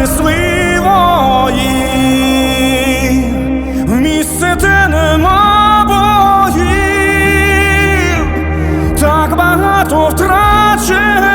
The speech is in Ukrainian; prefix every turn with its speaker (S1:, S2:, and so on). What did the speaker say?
S1: несливої, в місце те нема боїв, так багато втрачено.